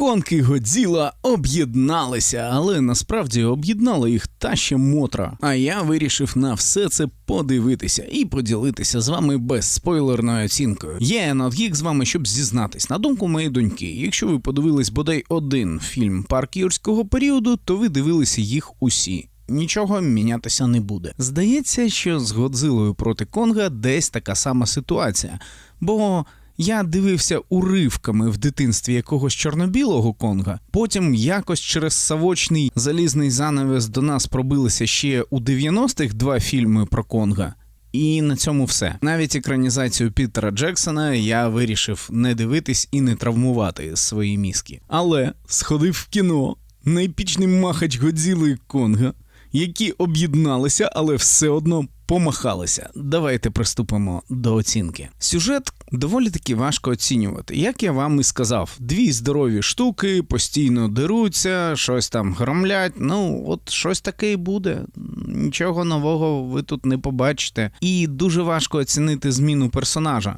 Конки Годзіла об'єдналися, але насправді об'єднала їх та ще мотра. А я вирішив на все це подивитися і поділитися з вами безспойлерною оцінкою. Я Not з вами, щоб зізнатись. На думку моєї доньки, якщо ви подивились бодай один фільм парк юрського періоду, то ви дивилися їх усі. Нічого мінятися не буде. Здається, що з Годзилою проти Конга десь така сама ситуація, бо я дивився уривками в дитинстві якогось чорно-білого конга. Потім якось через савочний залізний занавес до нас пробилися ще у 90-х два фільми про Конга. І на цьому все. Навіть екранізацію Пітера Джексона я вирішив не дивитись і не травмувати свої мізки. Але сходив в кіно на епічний махач Годзіли Конга, які об'єдналися, але все одно помахалися. Давайте приступимо до оцінки. Сюжет доволі таки важко оцінювати. Як я вам і сказав, дві здорові штуки постійно деруться, щось там громлять. Ну, от щось таке і буде. Нічого нового ви тут не побачите. І дуже важко оцінити зміну персонажа,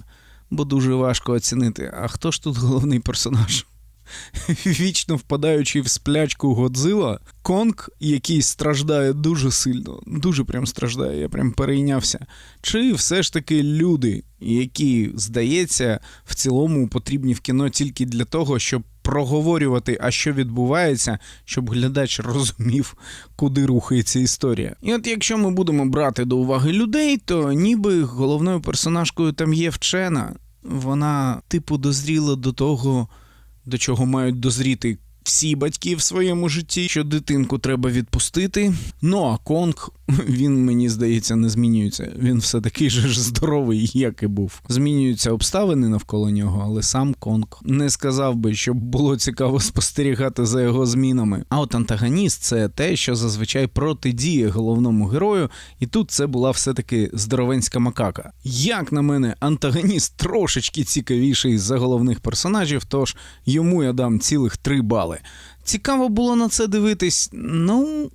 бо дуже важко оцінити, а хто ж тут головний персонаж? вічно впадаючи в сплячку Годзила, Конг, який страждає дуже сильно, дуже прям страждає, я прям перейнявся. Чи все ж таки люди, які, здається, в цілому потрібні в кіно тільки для того, щоб проговорювати, а що відбувається, щоб глядач розумів, куди рухається історія. І от якщо ми будемо брати до уваги людей, то ніби головною персонажкою там є вчена. Вона, типу, дозріла до того до чого мають дозріти всі батьки в своєму житті, що дитинку треба відпустити. Ну а Конг, він мені здається, не змінюється. Він все такий же ж здоровий, як і був. Змінюються обставини навколо нього, але сам Конг не сказав би, щоб було цікаво спостерігати за його змінами. А от антагоніст це те, що зазвичай протидіє головному герою, і тут це була все-таки здоровенська макака. Як на мене, антагоніст трошечки цікавіший за головних персонажів, тож йому я дам цілих три бали. Цікаво було на це дивитись. Ну,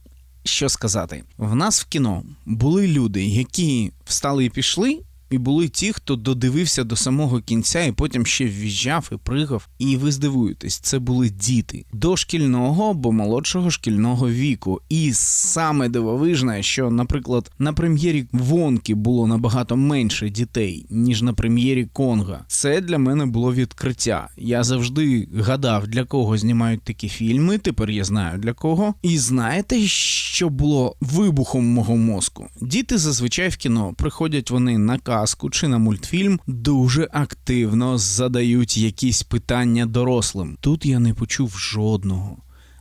що сказати, в нас в кіно були люди, які встали і пішли, і були ті, хто додивився до самого кінця і потім ще в'їжджав і пригав. І ви здивуєтесь, це були діти дошкільного або молодшого шкільного віку. І саме дивовижне, що, наприклад, на прем'єрі Вонки було набагато менше дітей, ніж на прем'єрі Конга. Це для мене було відкриття. Я завжди гадав, для кого знімають такі фільми. Тепер я знаю для кого. І знаєте, що було вибухом мого мозку? Діти зазвичай в кіно приходять вони на казку чи на мультфільм дуже активно задають якісь питання дорослим. Тут я не почув жодного.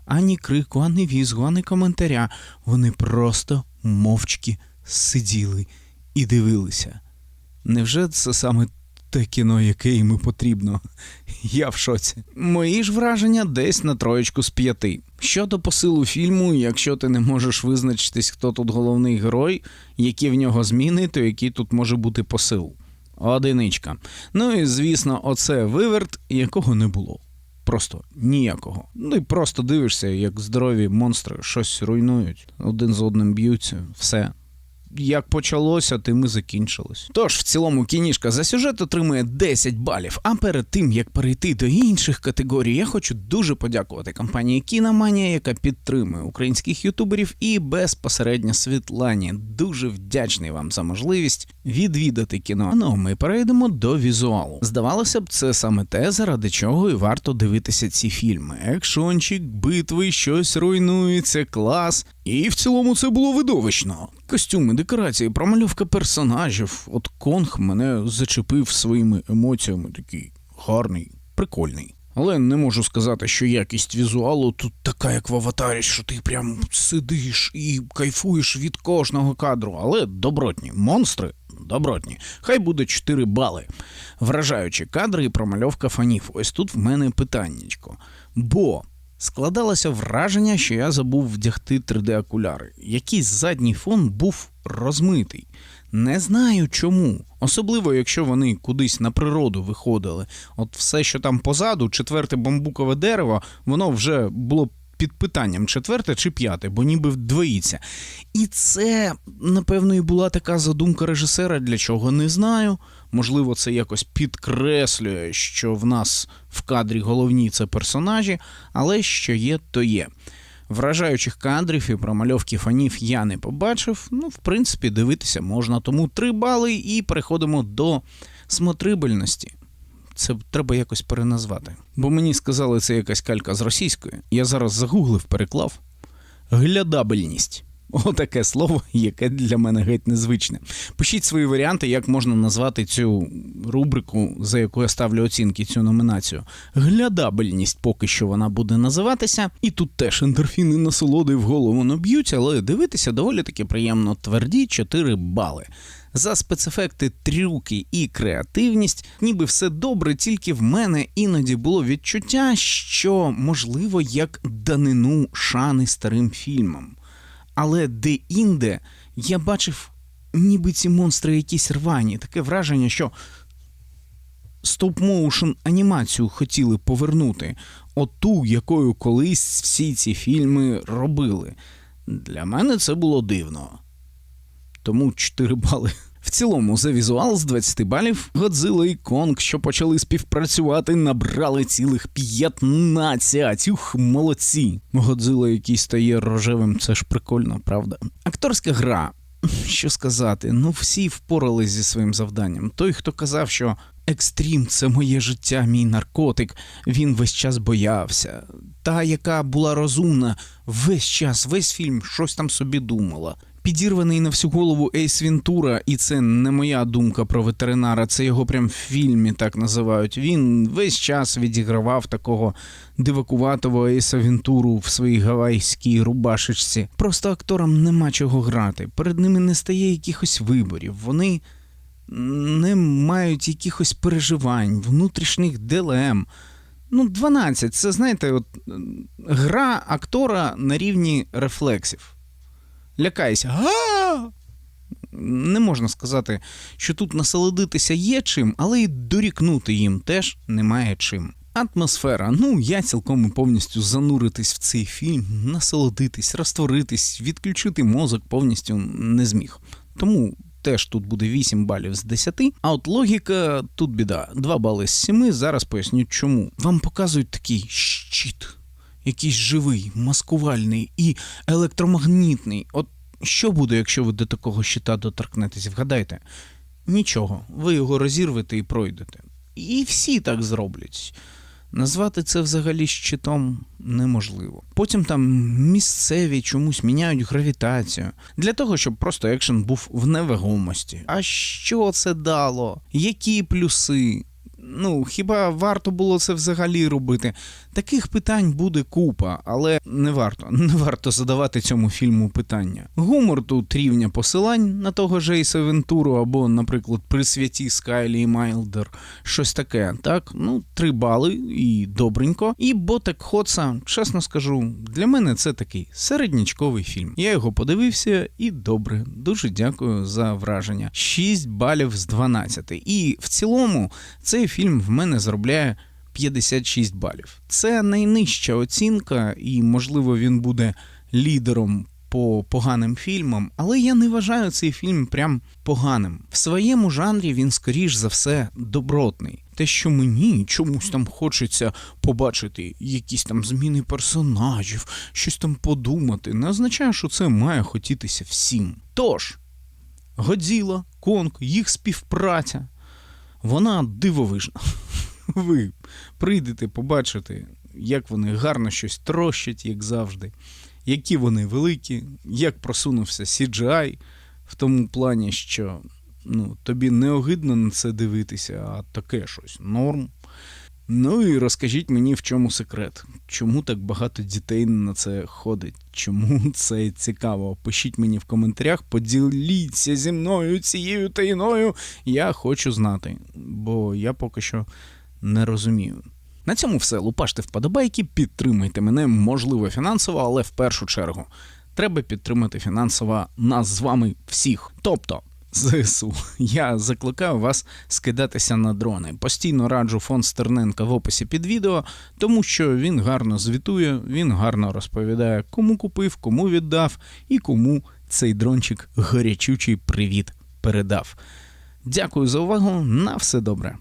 Ані крику, ані візгу, ані коментаря. Вони просто мовчки сиділи і дивилися. Невже це саме те кіно, яке йому потрібно? Я в шоці. Мої ж враження десь на троєчку з п'яти. Щодо посилу фільму, якщо ти не можеш визначитись, хто тут головний герой, які в нього зміни, то який тут може бути посил. Одиничка. Ну і звісно, оце виверт, якого не було. Просто ніякого. Ну і просто дивишся, як здорові монстри щось руйнують, один з одним б'ються, все як почалося, тим і закінчилось. Тож в цілому кінішка за сюжет отримує 10 балів. А перед тим як перейти до інших категорій, я хочу дуже подякувати компанії Кіноманія, яка підтримує українських ютуберів, і безпосередньо Світлані. Дуже вдячний вам за можливість відвідати кіно. Ну ми перейдемо до візуалу. Здавалося б, це саме те, заради чого і варто дивитися ці фільми. Екшончик, битви, щось руйнується, клас. І в цілому це було видовищно. Костюми, декорації, промальовка персонажів. От Конг мене зачепив своїми емоціями, такий гарний, прикольний. Але не можу сказати, що якість візуалу тут така, як в аватарі, що ти прям сидиш і кайфуєш від кожного кадру. Але добротні монстри добротні. Хай буде 4 бали. Вражаючі кадри і промальовка фанів. Ось тут в мене питаннячко. Бо Складалося враження, що я забув вдягти 3D-окуляри. Якийсь задній фон був розмитий. Не знаю чому. Особливо, якщо вони кудись на природу виходили. От все, що там позаду, четверте бамбукове дерево, воно вже було під питанням четверте чи п'яте, бо ніби вдвоїться. І це, напевно, і була така задумка режисера, для чого не знаю. Можливо, це якось підкреслює, що в нас в кадрі головні це персонажі, але що є, то є. Вражаючих кадрів і промальовки фанів я не побачив. Ну, в принципі, дивитися можна. Тому три бали і переходимо до смотрибельності. Це треба якось переназвати. Бо мені сказали, це якась калька з російської. Я зараз загуглив, переклав. Глядабельність. Отаке слово, яке для мене геть незвичне. Пишіть свої варіанти, як можна назвати цю рубрику, за яку я ставлю оцінки, цю номінацію. Глядабельність поки що вона буде називатися. І тут теж ендорфіни насолоди в голову не б'ють, але дивитися доволі таки приємно тверді 4 бали. За спецефекти, трюки і креативність, ніби все добре, тільки в мене іноді було відчуття, що можливо як данину шани старим фільмам. Але де-інде я бачив, ніби ці монстри якісь рвані. Таке враження, що стоп-моушен анімацію хотіли повернути, оту, якою колись всі ці фільми робили. Для мене це було дивно. Тому 4 бали. В цілому, за візуал з 20 балів Годзilla і Конг, що почали співпрацювати, набрали цілих 15. Ух, молодці. Годзilla, який стає рожевим, це ж прикольно, правда? Акторська гра. Що сказати, ну всі впорались зі своїм завданням. Той, хто казав, що екстрім це моє життя, мій наркотик, він весь час боявся. Та, яка була розумна, весь час, весь фільм щось там собі думала підірваний на всю голову Ейс Вінтура, і це не моя думка про ветеринара, це його прям в фільмі так називають. Він весь час відігравав такого дивакуватого Ейса Вінтуру в своїй гавайській рубашечці. Просто акторам нема чого грати. Перед ними не стає якихось виборів. Вони не мають якихось переживань, внутрішніх дилем. Ну, 12. Це знаєте, от гра актора на рівні рефлексів лякаєшся. Га! Не можна сказати, що тут насолодитися є чим, але й дорікнути їм теж немає чим. Атмосфера. Ну, я цілком і повністю зануритись в цей фільм, насолодитись, розтворитись, відключити мозок повністю не зміг. Тому теж тут буде 8 балів з 10. А от логіка тут біда. 2 бали з 7. Зараз поясню чому. Вам показують такий щит якийсь живий, маскувальний і електромагнітний. От що буде, якщо ви до такого щита доторкнетесь? Вгадайте? Нічого, ви його розірвете і пройдете. І всі так зроблять. Назвати це взагалі щитом неможливо. Потім там місцеві чомусь міняють гравітацію для того, щоб просто екшен був в невагомості. А що це дало? Які плюси? Ну, хіба варто було це взагалі робити? Таких питань буде купа, але не варто не варто задавати цьому фільму питання. Гумор тут рівня посилань на того ж Ейса Вентуру, або, наприклад, при святі Скайлі Майлдер, щось таке. Так, ну, три бали і добренько. І Ботек Хоца, чесно скажу, для мене це такий середнячковий фільм. Я його подивився і добре. Дуже дякую за враження. 6 балів з 12. І в цілому цей фільм в мене заробляє. 56 балів. Це найнижча оцінка, і, можливо, він буде лідером по поганим фільмам, але я не вважаю цей фільм прям поганим. В своєму жанрі він, скоріш за все, добротний. Те, що мені чомусь там хочеться побачити якісь там зміни персонажів, щось там подумати, не означає, що це має хотітися всім. Тож, Годзіла, Конг, їх співпраця, вона дивовижна ви прийдете побачите, як вони гарно щось трощать, як завжди, які вони великі, як просунувся CGI в тому плані, що ну, тобі не огидно на це дивитися, а таке щось норм. Ну і розкажіть мені, в чому секрет, чому так багато дітей на це ходить, чому це цікаво. Пишіть мені в коментарях, поділіться зі мною цією таїною. Я хочу знати, бо я поки що не розумію. На цьому все. Лупаште вподобайки, підтримайте мене, можливо, фінансово, але в першу чергу треба підтримати фінансово нас з вами всіх. Тобто ЗСУ. Я закликаю вас скидатися на дрони. Постійно раджу фон Стерненка в описі під відео, тому що він гарно звітує, він гарно розповідає, кому купив, кому віддав і кому цей дрончик гарячучий привіт передав. Дякую за увагу. На все добре.